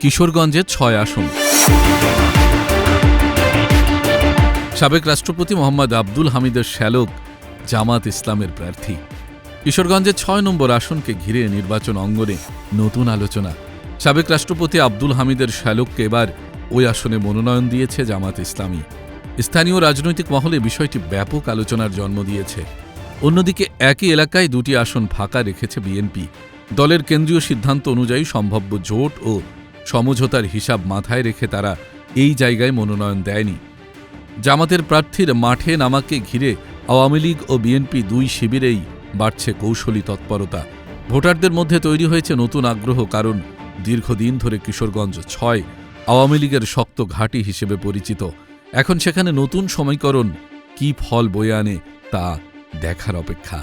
কিশোরগঞ্জের ছয় আসন। সাবেক রাষ্ট্রপতি মোহাম্মদ আব্দুল হামিদের শ্যালক জামাত ইসলামের প্রার্থী। কিশোরগঞ্জের ছয় নম্বর আসনকে ঘিরে নির্বাচন অঙ্গনে নতুন আলোচনা। সাবেক রাষ্ট্রপতি আব্দুল হামিদের শ্যালককে এবার ওই আসনে মনোনয়ন দিয়েছে জামাত ইসলামী। স্থানীয় রাজনৈতিক মহলে বিষয়টি ব্যাপক আলোচনার জন্ম দিয়েছে। অন্যদিকে একই এলাকায় দুটি আসন ফাঁকা রেখেছে বিএনপি। দলের কেন্দ্রীয় সিদ্ধান্ত অনুযায়ী সম্ভাব্য জোট ও সমঝোতার হিসাব মাথায় রেখে তারা এই জায়গায় মনোনয়ন দেয়নি। জামাতের প্রার্থীর মাঠে নামাকে ঘিরে আওয়ামী লীগ ও বিএনপি দুই শিবিরেই বাড়ছে কৌশলী তৎপরতা। ভোটারদের মধ্যে তৈরি হয়েছে নতুন আগ্রহ, কারণ দীর্ঘদিন ধরে কিশোরগঞ্জ ছয় আওয়ামী লীগের শক্ত ঘাঁটি হিসেবে পরিচিত। এখন সেখানে নতুন সমীকরণ কী ফল বয়ে আনে তা দেখার অপেক্ষা।